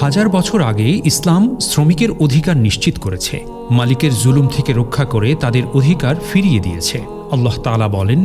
হাজার বছর আগে ইসলাম শ্রমিকের অধিকার নিশ্চিত করেছে। মালিকের জুলুম থেকে রক্ষা করে তাদের অধিকার ফিরিয়ে দিয়েছে। আল্লাহ তালা বলেন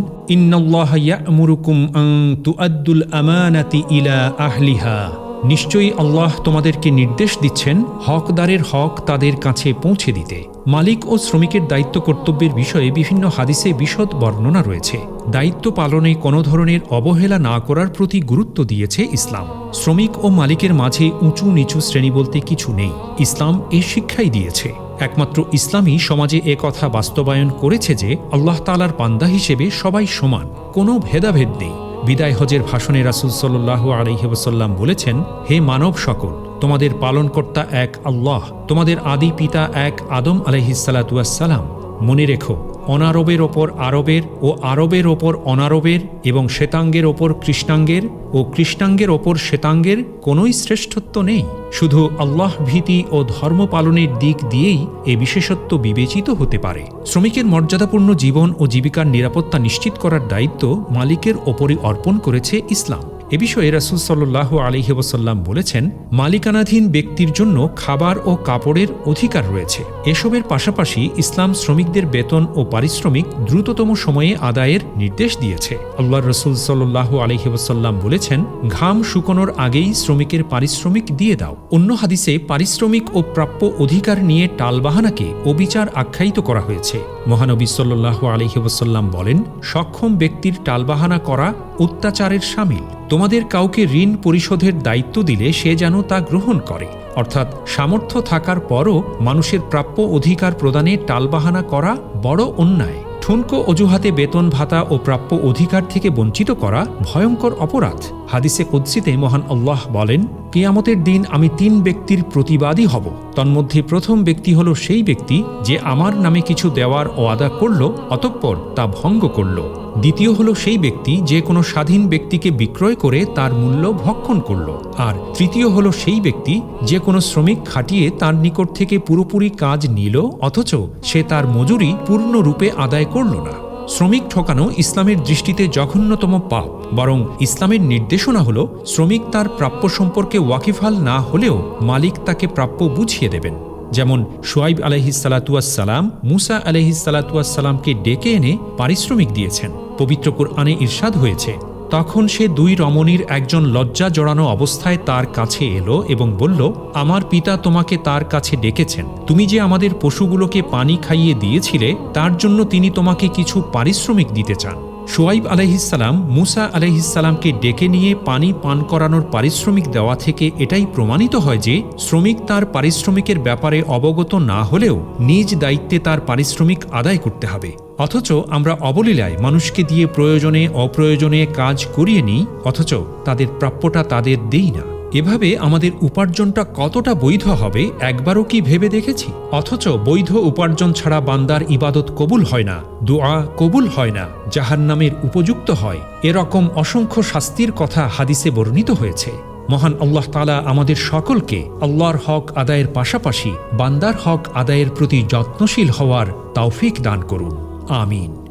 নিশ্চয়ই আল্লাহ তোমাদেরকে নির্দেশ দিচ্ছেন, হকদারের হক তাদের কাছে পৌঁছে দিতে। মালিক ও শ্রমিকের দায়িত্ব কর্তব্যের বিষয়ে বিভিন্ন হাদিসে বিশদ বর্ণনা রয়েছে। দায়িত্ব পালনে কোনো ধরনের অবহেলা না করার প্রতি গুরুত্ব দিয়েছে ইসলাম। শ্রমিক ও মালিকের মাঝে উঁচু নিচু শ্রেণি বলতে কিছু নেই। ইসলাম এ শিক্ষাই দিয়েছে। একমাত্র ইসলামই সমাজে এ কথা বাস্তবায়ন করেছে যে, আল্লাহ তালার পান্দা হিসেবে সবাই সমান, কোনো ভেদাভেদ নেই। বিদায় হজের ভাষণে রাসুল সাল্লাহ আলহিহসাল্লাম বলেছেন, হে মানব সকল তোমাদের পালনকর্তা এক আল্লাহ, তোমাদের আদি পিতা এক আদম আলহিসাল্লাতুয়াসাল্লাম মনে রেখো, অনারবের ওপর আরবের ও আরবের ওপর অনারবের এবং শ্বেতাঙ্গের ওপর কৃষ্ণাঙ্গের ও কৃষ্ণাঙ্গের ওপর শ্বেতাঙ্গের কোনোই শ্রেষ্ঠত্ব নেই। শুধু আল্লাহ ভীতি ও ধর্ম পালনের দিক দিয়েই এ বিশেষত্ব বিবেচিত হতে পারে। শ্রমিকের মর্যাদাপূর্ণ জীবন ও জীবিকার নিরাপত্তা নিশ্চিত করার দায়িত্ব মালিকের ওপরই অর্পণ করেছে ইসলাম। এ বিষয়ে রাসুল সাল্লাহ আলহিবসাল্লাম বলেছেন, মালিকানাধীন ব্যক্তির জন্য খাবার ও কাপড়ের অধিকার রয়েছে। এসবের পাশাপাশি ইসলাম শ্রমিকদের বেতন ও পারিশ্রমিক দ্রুততম সময়ে আদায়ের নির্দেশ দিয়েছে। আল্লাহ রসুল সাল্লাহ আলহিবসাল্লাম বলেছেন, ঘাম শুকনোর আগেই শ্রমিকের পারিশ্রমিক দিয়ে দাও। অন্য হাদিসে পারিশ্রমিক ও প্রাপ্য অধিকার নিয়ে টালবাহানাকে অবিচার আখ্যায়িত করা হয়েছে। মহানবী সাল্লাহ আলহিবসাল্লাম বলেন, সক্ষম ব্যক্তির টালবাহানা করা অত্যাচারের সামিল। তোমাদের কাউকে ঋণ পরিশোধের দায়িত্ব দিলে সে যেন তা গ্রহণ করে। অর্থাৎ সামর্থ্য থাকার পরও মানুষের প্রাপ্য অধিকার প্রদানে টালবাহানা করা বড় অন্যায়। ঠুনকো অজুহাতে বেতন ভাতা ও প্রাপ্য অধিকার থেকে বঞ্চিত করা ভয়ঙ্কর অপরাধ। হাদিসে কুদ্সিতে মহান আল্লাহ বলেন কিয়ামতের দিন আমি তিন ব্যক্তির প্রতিবাদী হব। তন্মধ্যে প্রথম ব্যক্তি হল সেই ব্যক্তি যে আমার নামে কিছু দেওয়ার ওয়াদা করল, অতঃপর তা ভঙ্গ করল। দ্বিতীয় হল সেই ব্যক্তি যে কোনো স্বাধীন ব্যক্তিকে বিক্রয় করে তার মূল্য ভক্ষণ করল। আর তৃতীয় হল সেই ব্যক্তি যে কোনো শ্রমিক খাটিয়ে তার নিকট থেকে পুরোপুরি কাজ নিল, অথচ সে তার মজুরি পূর্ণরূপে আদায় করল না। শ্রমিক ঠকানো ইসলামের দৃষ্টিতে জঘন্যতম পাপ, বরং ইসলামের নির্দেশনা হল শ্রমিক তার প্রাপ্য সম্পর্কে ওয়াকিফাল না হলেও মালিক তাকে প্রাপ্য বুঝিয়ে দেবেন। যেমন সোয়াইব আলহিসালাতুয়াসালাম মুসা আলহিসালাতুয়াসালামকে ডেকে এনে পারিশ্রমিক দিয়েছেন। পবিত্র কোরআনে ইরশাদ হয়েছে তখন সে দুই রমণীর একজন লজ্জা জড়ানো অবস্থায় তার কাছে এলো এবং বলল, আমার পিতা তোমাকে তার কাছে ডেকেছেন। তুমি যে আমাদের পশুগুলোকে পানি খাইয়ে দিয়েছিলে, তার জন্য তিনি তোমাকে কিছু পারিশ্রমিক দিতে চান। সোয়াইব আলহিসাল্লাম মুসা আলহিসাল্লামকে ডেকে নিয়ে পানি পান করানোর পারিশ্রমিক দেওয়া থেকে এটাই প্রমাণিত হয় যে, শ্রমিক তার পারিশ্রমিকের ব্যাপারে অবগত না হলেও নিজ দায়িত্বে তার পারিশ্রমিক আদায় করতে হবে। অথচ আমরা অবলীলায় মানুষকে দিয়ে প্রয়োজনে অপ্রয়োজনে কাজ করিয়ে নিই, অথচ তাদের প্রাপ্যটা তাদের দেই না। এভাবে আমাদের উপার্জনটা কতটা বৈধ হবে, একবারও কি ভেবে দেখেছি? অথচ বৈধ উপার্জন ছাড়া বান্দার ইবাদত কবুল হয় না, দোয়া কবুল হয় না জাহান নামের উপযুক্ত হয়। এরকম অসংখ্য শাস্তির কথা হাদিসে বর্ণিত হয়েছে। মহান আল্লাহ তালা আমাদের সকলকে আল্লাহর হক আদায়ের পাশাপাশি বান্দার হক আদায়ের প্রতি যত্নশীল হওয়ার তৌফিক দান করুন। ആമീൻ